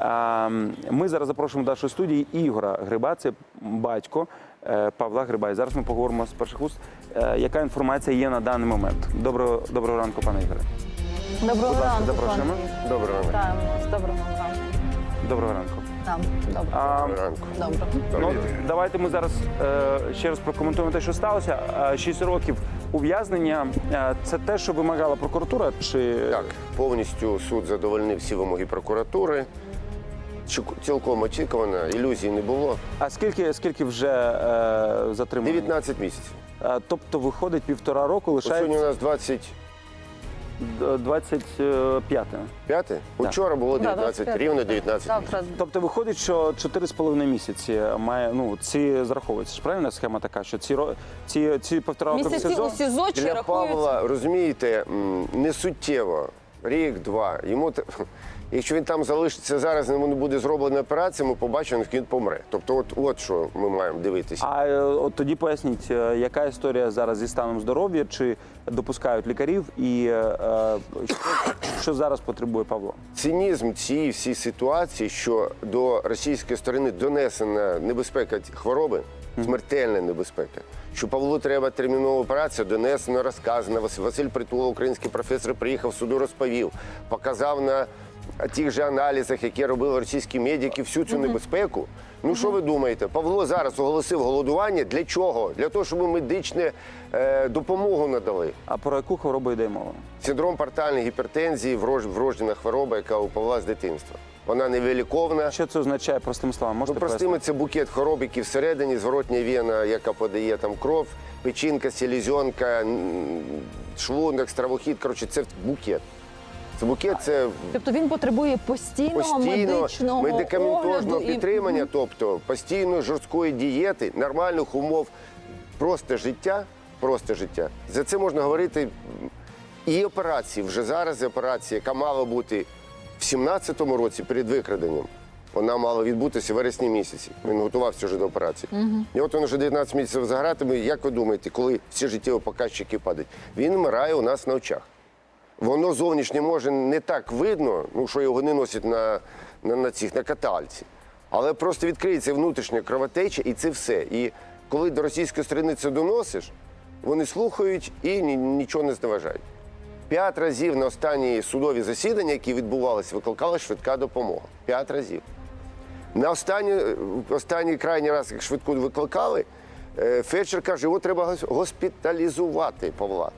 А, Ми зараз запрошуємо до нашої студії Ігора Гриба, це батько е, Павла Гриба. І зараз ми поговоримо з перших уст, е, яка інформація є на даний момент. Доброго, доброго ранку, пане Ігоре. Доброго Будь ласка, ранку, запрошуємо. пане. Доброго ранку. Вітаємо вас. Доброго ранку. Доброго ранку. Там. Добре. А, ранку. Добре. Ну, давайте ми зараз е, ще раз прокоментуємо те, що сталося. Е, Шість років ув'язнення. Е, це те, що вимагала прокуратура, чи Так, повністю суд задовольнив всі вимоги прокуратури. Цілком очікувано, ілюзій не було. а скільки скільки вже е, затримано? 19 місяців. Е, тобто виходить півтора року, От Сьогодні у лишається нас 25. д- 25. Учора було Да, 19, 25. рівно 19 місяців. Завтра. Тобто виходить, що 4,5 місяці має ну ці зраховуються. Ж правильна схема така, що ці ро- ці, ці півтора року в Місяці СІЗО? у СІЗО чи Для рахуються? Павла, розумієте, м, не суттєво. Рік, два. Йому те- якщо він там залишиться зараз, йому не буде зроблена операція, ми побачимо, як він помре. Тобто, от, от що ми маємо дивитися. А е, от тоді поясніть, е, яка історія зараз зі станом здоров'я, чи допускають лікарів, і е, е, що, що зараз потребує Павло? Цинізм цієї всій ситуації, що до російської сторони донесена небезпека хвороби, смертельна небезпека. Що Павлу треба термінова операція, донесено, розказано. Вас- Василь Притула, український професор, приїхав в суду, розповів, показав на тих же аналізах, які робили російські медики, всю цю небезпеку. Ну що ви думаєте? Павло зараз оголосив голодування. Для чого? Для того, щоб ми медичну е, допомогу надали. А про яку хворобу йде мова? Синдром портальної гіпертензії врож- вроджена хвороба, яка у Павла з дитинства. Вона невиліковна. Що це означає простими словами? Ну, Можете простими пояснити? це букет хвороб, які всередині, зворотня вена, яка подає там кров, печінка, селезенка, м, шлунок, стравохід. Коротше, це букет. Це букет, це Тобто він потребує постійного постійно медичного медикаментозного огляду і- підтримання, тобто постійної жорсткої дієти, нормальних умов, просте життя. Просте життя. За це можна говорити м, і операції. Вже зараз операція, яка мала бути в 17-му році перед викраденням. Вона мала відбутися в вересні місяці. Він готувався вже до операції. І от він вже 19 місяців за гратами. Як ви думаєте, коли всі життєві показчики падають? Він вмирає у нас на очах. Воно зовнішнє може не так видно, ну що його не носять на, на, на цих на катальці. Але просто відкриється внутрішня кровотеча, і це все. І коли до російської сторони це доносиш, вони слухають і ні- нічого не зневажають. П'ять разів на останні судові засідання, які відбувалися, викликала швидка допомога. П'ять разів. На останній, останній крайній раз, як швидку викликали, е, фельдшер каже, його треба госпіталізувати Павла.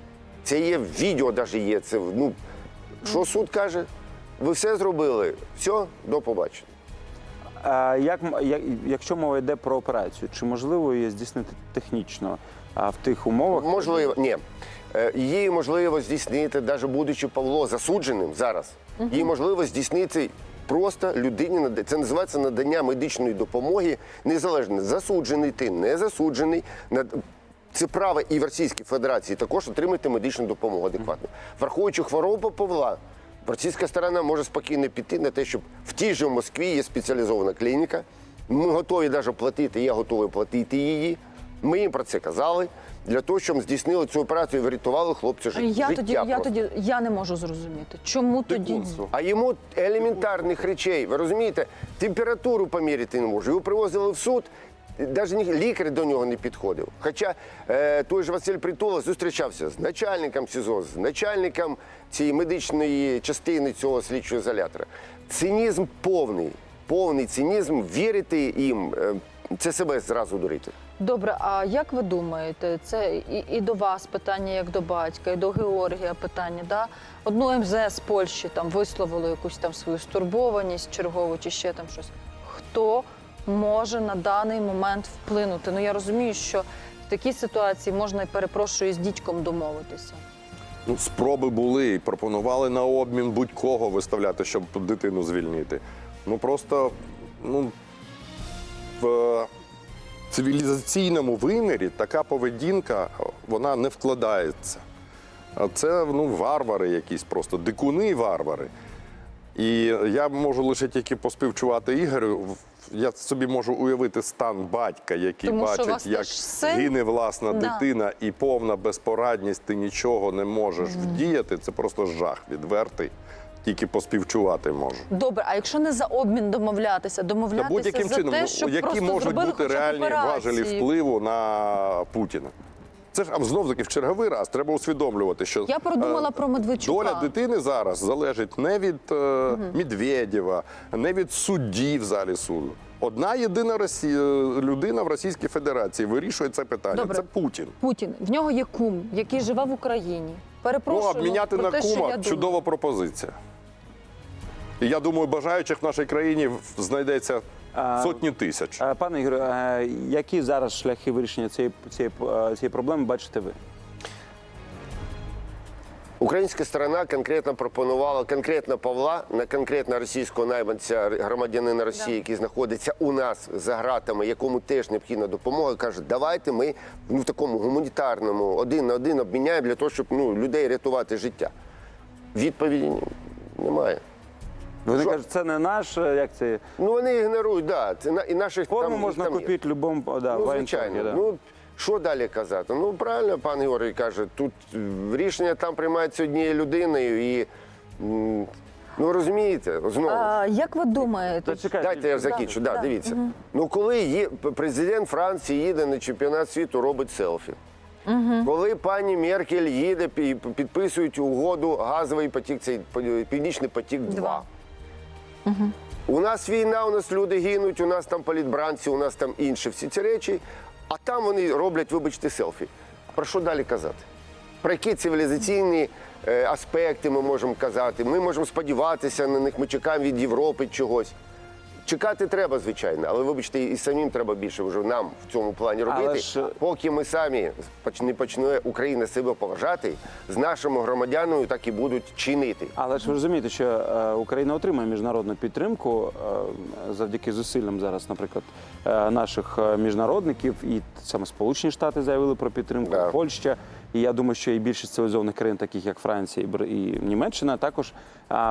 Це є відео, навіть є. Це, ну, що суд каже? Ви все зробили, все, до побачення. А як, як, якщо мова йде про операцію, чи можливо її здійснити технічно а, в тих умовах? Можливо, ні. Е, Її можливо здійснити, навіть будучи Павло засудженим зараз, її можливо здійснити просто людині. Це називається надання медичної допомоги незалежно. Засуджений ти, не засуджений. Це право і в Російській Федерації також отримати медичну допомогу адекватно. Враховуючи хворобу Павла, російська сторона може спокійно піти на те, щоб в тій же Москві є спеціалізована клініка. Ми готові навіть платити, я готовий платити її. Ми їм про це казали для того, щоб здійснили цю операцію і врятували хлопцю життя. Я тоді, я просто. тоді я не можу зрозуміти, чому тоді ні? А йому елементарних речей, ви розумієте, температуру поміряти не може. Його привозили в суд, навіть лікар до нього не підходив. Хоча е, той же Василь Притула зустрічався з начальником СІЗО, з начальником цієї медичної частини цього слідчого ізолятора. Цинізм повний, повний цинізм, вірити їм, е, це себе зразу дурити. Добре, а як ви думаєте, це і, і до вас питання, як до батька, і до Георгія питання, да? Одну МЗС Польщі там висловило якусь там свою стурбованість чергову чи ще там щось. Хто може на даний момент вплинути? Ну я розумію, що в такій ситуації можна перепрошую з дідьком домовитися. Ну, спроби були і пропонували на обмін будь-кого виставляти, щоб дитину звільнити. Ну просто ну, в цивілізаційному вимірі така поведінка вона не вкладається. А це ну, варвари якісь просто, дикуни варвари. І я можу лише тільки поспівчувати Ігорю. Я собі можу уявити стан батька, який Тому що у вас бачить, як теж син? гине власна Да. дитина і повна безпорадність, ти нічого не можеш вдіяти. Це просто жах відвертий. тільки поспівчувати можу. Добре, а якщо не за обмін домовлятися, Та будь-яким за чином, те, ну, щоб які просто можуть зробили бути хоча б реальні операції? важелі впливу на Путіна? Це ж а знов таки в черговий раз треба усвідомлювати, що Я продумала е, про Медведчука. доля дитини зараз залежить не від е, Медведєва, не від судді в залі суду. Одна єдина Росі... людина в Російській Федерації вирішує це питання. Добре. Це Путін. Путін в нього є кум, який живе в Україні. Перепрошую, Ну, обміняти про на те, кума чудова пропозиція. І я думаю, бажаючих в нашій країні знайдеться сотні тисяч. Пане Ігорю, які зараз шляхи вирішення цієї, цієї, цієї проблеми бачите ви? Українська сторона конкретно пропонувала конкретно Павла на конкретно російського найманця громадянина Росії, який знаходиться у нас за ґратами, якому теж необхідна допомога. каже, давайте ми ну, в такому гуманітарному один на один обміняємо для того, щоб ну, людей рятувати життя. Відповіді немає. Вони Що? кажуть, це не наш, е, як це Ну вони ігнорують, да. Це на і наших форму там, можна там є. купити в будь-якому да, Ну, воєнторгі, звичайно. да. Ну, що далі казати? Ну, правильно пан Георгій каже, тут е, рішення там приймається однією людиною і. м, Ну розумієте, знову. ж. А, як ви думаєте? Та чекайте, Дайте я закінчу. Да, Да. дивіться. Ну коли є президент Франції їде на чемпіонат світу, робить селфі. Коли пані Меркель їде і підписують угоду газовий потік, цей північний потік 2 Два. У нас війна, у нас люди гинуть, у нас там політбранці, у нас там інші всі ці речі. А там вони роблять, вибачте, селфі. Про що далі казати? Про які цивілізаційні е, аспекти ми можемо казати? Ми можемо сподіватися на них, ми чекаємо від Європи чогось. Чекати треба, звичайно, але вибачте, і самим треба більше вже нам в цьому плані Але робити. ж- Поки ми самі не почне Україна себе поважати, з нашими громадянами так і будуть чинити. Але ж ви розумієте, що е, Україна отримує міжнародну підтримку е, завдяки зусиллям зараз, наприклад, е, наших е, міжнародників, і саме Сполучені Штати заявили про підтримку, Да. Польща. І я думаю, що і більшість цивілізованих країн, таких як Франція і Німеччина, також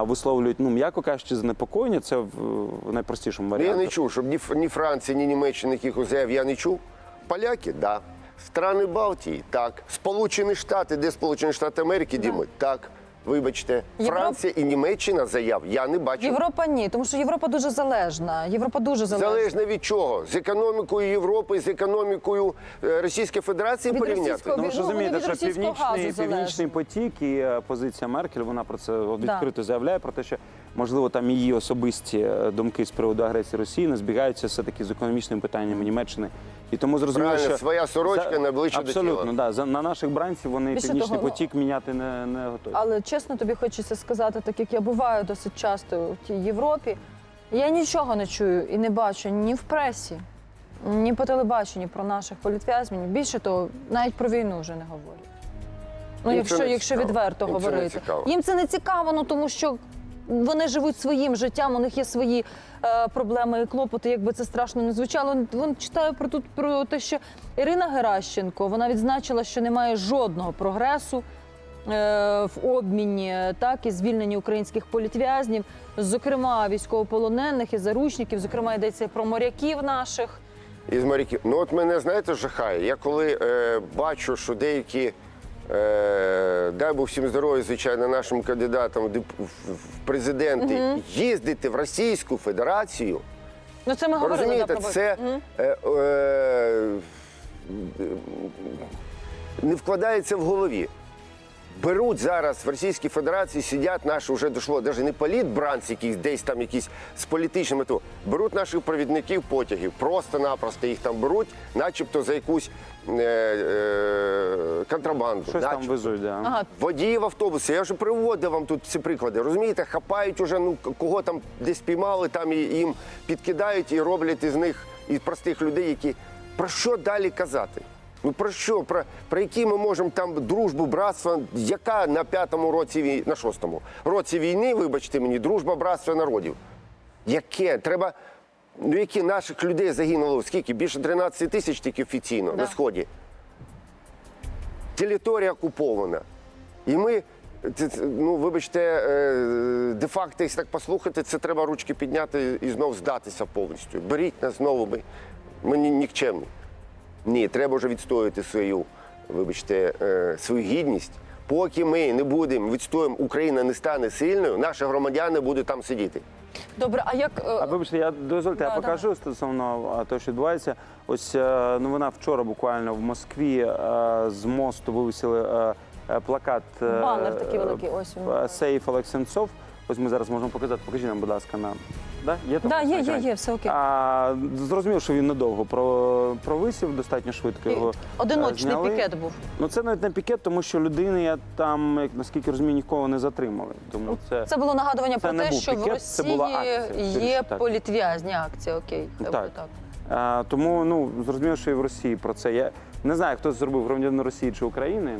висловлюють, ну м'яко кажучи, занепокоєння. Це в, найпростішому варіанті. Я не чув, щоб ні, ні Франції, ні Німеччини якихось заяв я не чув. Поляки, да. Страни Балтії, так. Сполучені Штати, де Сполучені Штати Америки, Діми, так. Вибачте, Європ- Франція і Німеччина заяв я не бачу. Європа ні, тому що Європа дуже залежна. Європа дуже залежна. Залежна від чого? З економікою Європи, з економікою е, Російської Федерації Від порівняти? Тому Ну, Ну, розумієте, що північний, північний потік і е, позиція Меркель, вона про це відкрито заявляє про те, що можливо там її особисті е, думки з приводу агресії Росії не збігаються все таки з економічними питаннями Німеччини. І тому зрозуміло, Правильно, що своя сорочка за- найближче до абсолютно, тіла. да. За на наших бранців вони Більше північний того, потік міняти не, не готові. Але чесно тобі хочеться сказати, так як я буваю досить часто в тій Європі, я нічого не чую і не бачу ні в пресі, ні по телебаченню про наших політв'язнів. Більше того, навіть про війну вже не говорять. Ну, Їм якщо, якщо відверто Їм говорити. цікаво. Їм це не цікаво, ну тому що вони живуть своїм життям, у них є свої е, проблеми і клопоти, якби це страшно не звучало. Вон читаю про тут про те, що Ірина Геращенко вона відзначила, що немає жодного прогресу е, в обміні так і звільненні українських політв'язнів, зокрема військовополонених і заручників, зокрема йдеться про моряків наших. Із моряків. Ну от мене, знаєте, жахає. Я коли е, бачу, що деякі, дай Бог всім здоров'я, звичайно, нашим кандидатам в президенти президенти, їздити в Російську Федерацію. Ну це ми говорили розумієте, да, про це угу. е, е, не вкладається в голові. Беруть зараз в Російській Федерації, сидять наші, вже дійшло, навіть не політбранці, якісь десь там якісь з політичними то беруть наших провідників потягів, просто-напросто їх там беруть, начебто за якусь е, е, контрабанду. Щось там начебто. везуть, да. Ага, Водіїв автобуси, я вже приводив вам тут ці приклади. Розумієте, хапають уже, ну кого там десь піймали, там і їм підкидають і роблять із них із простих людей, які про що далі казати? Ну про що? Про, про які ми можемо там дружбу, братство, яка на п'ятому році війни, на шостому році війни, вибачте мені, дружба, братство народів. Яке? Треба. Ну, які наших людей загинуло? Скільки? Більше 13 тисяч тільки офіційно Да. на сході територія окупована. І ми, ну вибачте, е, де-факто, якщо так послухати, це треба ручки підняти і знов здатися повністю. Беріть нас знову, ми, ми ні- нікчемні. Ні, треба вже відстояти свою, вибачте, е, свою гідність, Поки ми не будемо відстоюємо, Україна не стане сильною, наші громадяни будуть там сидіти. Добре, а як е, А вибачте, я дозвольте, я Да, покажу стосовно а, того, що відбувається. Ось е, новина вчора буквально в Москві з мосту вивісили плакат. Банер такий великий, ось він. Сейф Олег Сенцов. Ось ми зараз можемо показати. Покажіть нам, будь ласка, на да? Є там да, є, є, є, все окей. А, зрозуміло, що він недовго про, провисів, достатньо швидко його. е, Одиночний зняли. пікет був. Ну це навіть не пікет, тому що людини я там, як наскільки розумію, нікого не затримали. Тому це, Це було нагадування Це про не те, був що в пікет, це Росії була акція, є так. політв'язні акції. Окей, хай Так. буде так. А, тому ну зрозуміло, що і в Росії про це. Я не знаю, хто це зробив громадянин Росії чи України.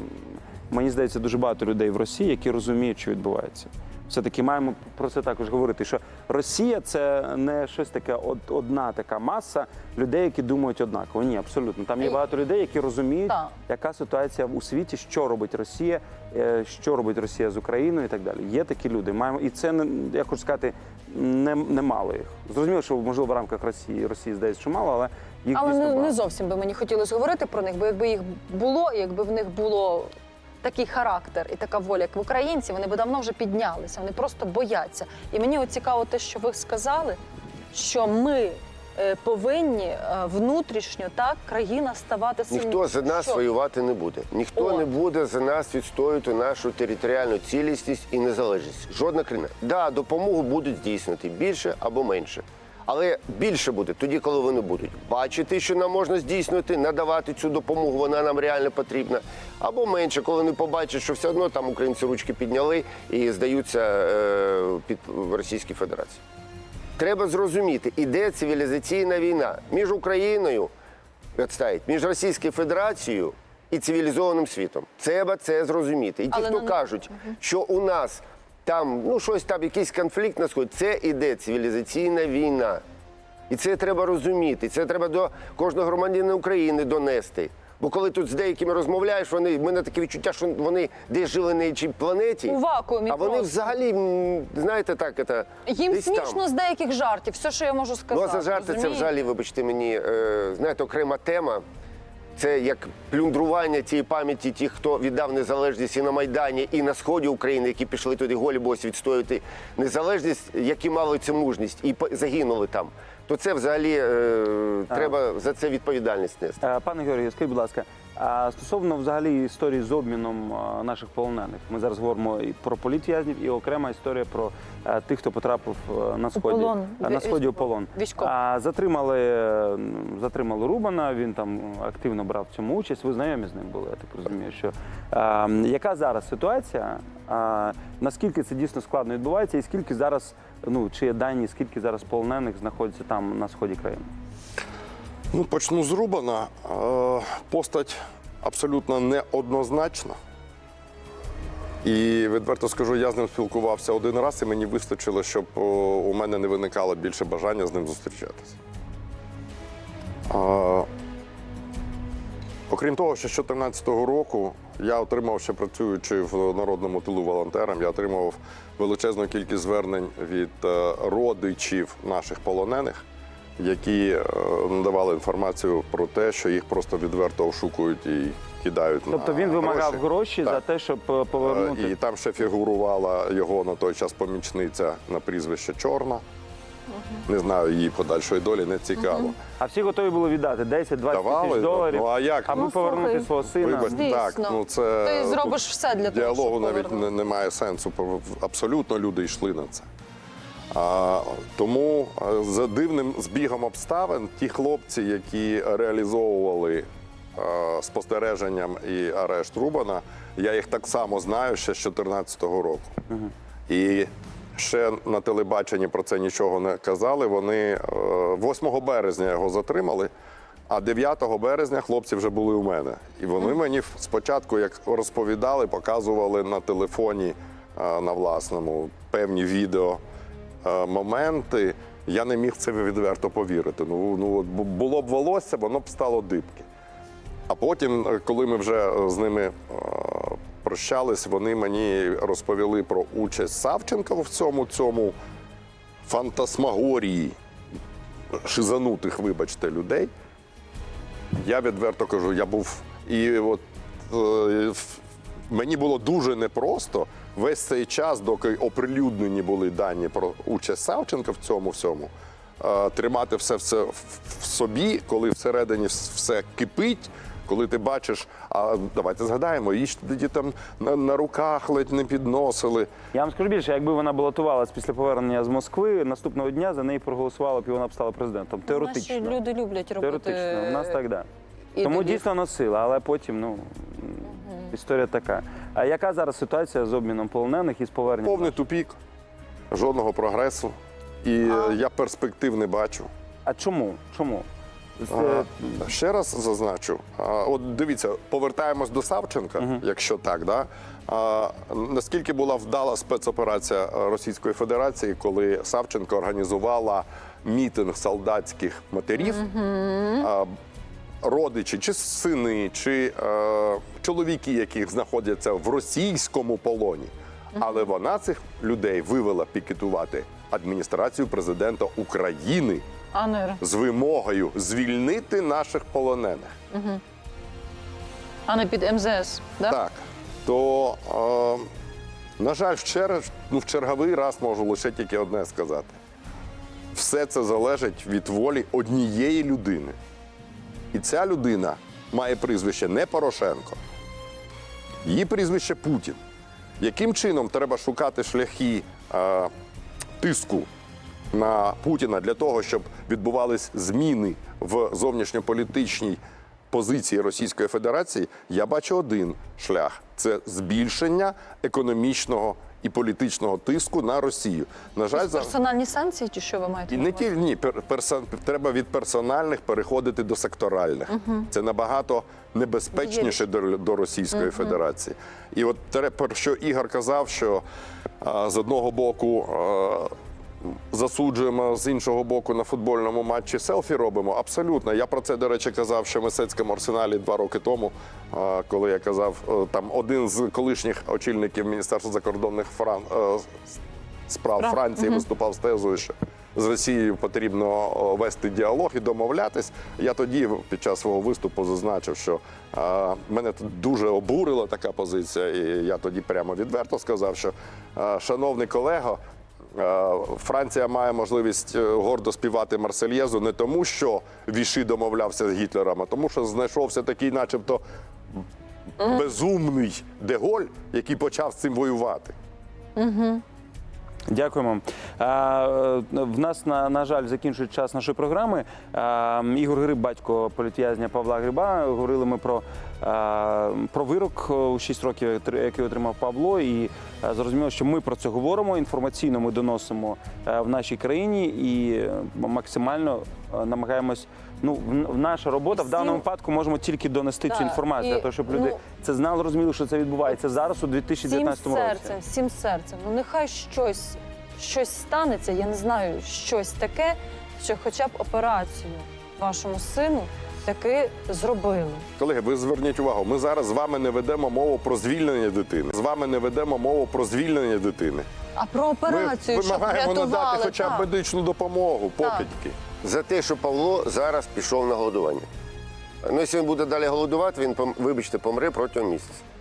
Мені здається, дуже багато людей в Росії, які розуміють, що відбувається. Все-таки маємо про це також говорити. Що Росія це не щось таке, од- одна така маса людей, які думають однаково. Ні, абсолютно. Там є багато людей, які розуміють, яка ситуація у світі, що робить Росія, е, що робить Росія з Україною і так далі. Є такі люди. Маємо і це я хочу сказати, не, немало їх. Зрозуміло, що можливо в рамках Росії Росії здається, що мало, але їх Але не, не зовсім би мені хотілося говорити про них, бо якби їх було, якби в них було такий характер і така воля, як в українців, вони б давно вже піднялися. Вони просто бояться. І мені от цікаво те, що ви сказали, що ми е, повинні е, внутрішньо так країна ставати сильнішою. Ніхто за нас Що? воювати не буде. Ніхто О. не буде за нас відстоювати нашу територіальну цілісність і незалежність. Жодна країна. Да, допомогу будуть здійснити більше або менше. Але більше буде тоді, коли вони будуть бачити, що нам можна здійснювати, надавати цю допомогу, вона нам реально потрібна. Або менше, коли вони побачать, що все одно там українці ручки підняли і здаються е, під в Російській Федерації. Треба зрозуміти, іде цивілізаційна війна між Україною відставить, між Російською Федерацією і цивілізованим світом. Треба це зрозуміти. І ті, Але хто на- кажуть, що у нас там ну щось там, якийсь конфлікт на сході, це іде цивілізаційна війна. І це треба розуміти. Це треба до кожного громадянина України донести. Бо коли тут з деякими розмовляєш, вони в мене таке відчуття, що вони десь жили на іншій планеті. У вакуумі А вони просто. взагалі, знаєте, так, це, Їм десь там. смішно з деяких жартів. Все, що я можу Ну, сказати. а за жарти це взагалі, вибачте мені, е, знаєте, окрема тема. Це як плюндрування цієї пам'яті тих, хто віддав незалежність і на Майдані, і на сході України, які пішли туди голі бось відстоювати незалежність, які мали цю мужність і загинули там. То це взагалі е, треба за це відповідальність нести. Е, Пане Георгію, скажіть, будь ласка, а стосовно взагалі історії з обміном наших полонених, ми зараз говоримо і про політв'язнів, і окрема історія про е, тих, хто потрапив е, на сході полон. е, на сході у полон. А затримали, затримали Рубана. Він там активно брав в цьому участь. Ви знайомі з ним були, я так розумію. Що е, яка зараз ситуація? А, наскільки це дійсно складно відбувається, і скільки зараз, ну чи є дані, скільки зараз полонених знаходиться там на сході країни? Ну, почну з Рубана. Е, Постать абсолютно неоднозначна. І відверто скажу, я з ним спілкувався один раз, і мені вистачило, щоб у мене не виникало більше бажання з ним зустрічатися. Окрім того, що з 2014 року я отримав, ще працюючи в народному тилу волонтером, я отримав величезну кількість звернень від е, родичів наших полонених, які е, надавали інформацію про те, що їх просто відверто ошукують і кидають на Тобто він вимагав гроші. гроші за те, щоб е, повернути. Е, І там ще фігурувала його на той час помічниця на прізвище Чорна. Не знаю її подальшої долі, не цікаво. А всі готові були віддати 10-20 тисяч доларів, ну, а як? аби Ну, повернути слухай. свого сина. Вибач, Звісно. так, ну це Ти зробиш все для того, діалогу щоб навіть не, повернути. немає сенсу. Абсолютно люди йшли на це. Тому за дивним збігом обставин ті хлопці, які реалізовували спостереженням і арешт Рубана, я їх так само знаю ще з 2014 року. І ще на телебаченні про це нічого не казали. Вони е, 8 березня його затримали, а 9 березня хлопці вже були у мене. І вони мені спочатку, як розповідали, показували на телефоні е, на власному певні відео е, моменти. Я не міг це відверто повірити. Ну, ну було б волосся, воно б стало дибки. А потім, е, коли ми вже е, з ними е, прощались, вони мені розповіли про участь Савченка в цьому цьому фантасмагорії шизанутих, вибачте, людей. Я відверто кажу, я був і от е, мені було дуже непросто весь цей час, доки оприлюднені були дані про участь Савченка в цьому всьому, е, тримати все, все в собі, коли всередині все кипить. Коли ти бачиш, а давайте згадаємо, її ж тоді там на, на руках ледь не підносили. Я вам скажу більше, якби вона балотувалась після повернення з Москви, наступного дня за неї проголосувало б і вона б стала президентом. Теоретично. Наші люди люблять робити. Теоретично. У нас так, да. Тому дійсно носила, але потім, ну, історія така. А яка зараз ситуація з обміном полонених і з поверненням? Повний тупік, жодного прогресу. І е, я перспектив не бачу. А чому? Чому? А, ще раз зазначу. А, от дивіться, повертаємось до Савченка, якщо так, да? А, наскільки була вдала спецоперація е, Російської Федерації, коли Савченко організувала мітинг солдатських матерів, а, родичі, чи сини, чи е, чоловіки, яких знаходяться в російському полоні. Але вона цих людей вивела пікетувати адміністрацію президента України А не, з вимогою звільнити наших полонених. а не під МЗС, да? Так, то, е, на жаль, в, чер... ну, в черговий раз можу лише тільки одне сказати: все це залежить від волі однієї людини. І ця людина має прізвище не Порошенко, її прізвище Путін. Яким чином треба шукати шляхи е, тиску на Путіна для того, щоб відбувались зміни в зовнішньополітичній позиції Російської Федерації, я бачу один шлях. Це збільшення економічного і політичного тиску на Росію. На жаль, за Персональні санкції, чи що ви маєте? і не ті ні, пер- персон- треба від персональних переходити до секторальних. Це набагато небезпечніше до, до Російської Федерації. І от те, про що Ігор казав, що а, з одного боку. а, Засуджуємо з іншого боку на футбольному матчі селфі робимо. Абсолютно. Я про це, до речі, казав ще в Месецькому арсеналі два роки тому, коли я казав, е, там один з колишніх очільників Міністерства закордонних Фран... е, справ Прав. Франції виступав з тезою, що з Росією потрібно вести діалог і домовлятись. Я тоді під час свого виступу зазначив, що а, мене тут дуже обурила така позиція, і я тоді прямо відверто сказав, що а, шановний колего. Е, Франція має можливість е, гордо співати Марсельєзу не тому, що Віші домовлявся з Гітлером, а тому, що знайшовся такий, начебто, безумний Деголь, який почав з цим воювати. Дякуємо. В нас, на, на жаль, закінчується час нашої програми. Ігор Гриб, батько політв'язня Павла Гриба. Говорили ми про, про вирок е, у 6 років, який отримав Павло. І е, зрозуміло, що ми про це говоримо. Інформаційно ми доносимо е, в нашій країні і максимально намагаємось. Ну, в- наша робота в Всім- даному випадку можемо тільки донести цю Так, інформацію, і, для того, щоб люди ну, це знали, розуміли, що це відбувається зараз у 2019 всім році. серцем, всім серцем. Ну нехай щось, щось станеться, я не знаю, щось таке, що хоча б операцію вашому сину таки зробили. Колеги, ви зверніть увагу, ми зараз з вами не ведемо мову про звільнення дитини. З вами не ведемо мову про звільнення дитини. А про Ми операцію, щоб вимагаємо врятували. надати хоча б так. медичну допомогу, Так. покидьки. За те, що Павло зараз пішов на голодування. Ну, якщо він буде далі голодувати, він, вибачте, помре протягом місяця.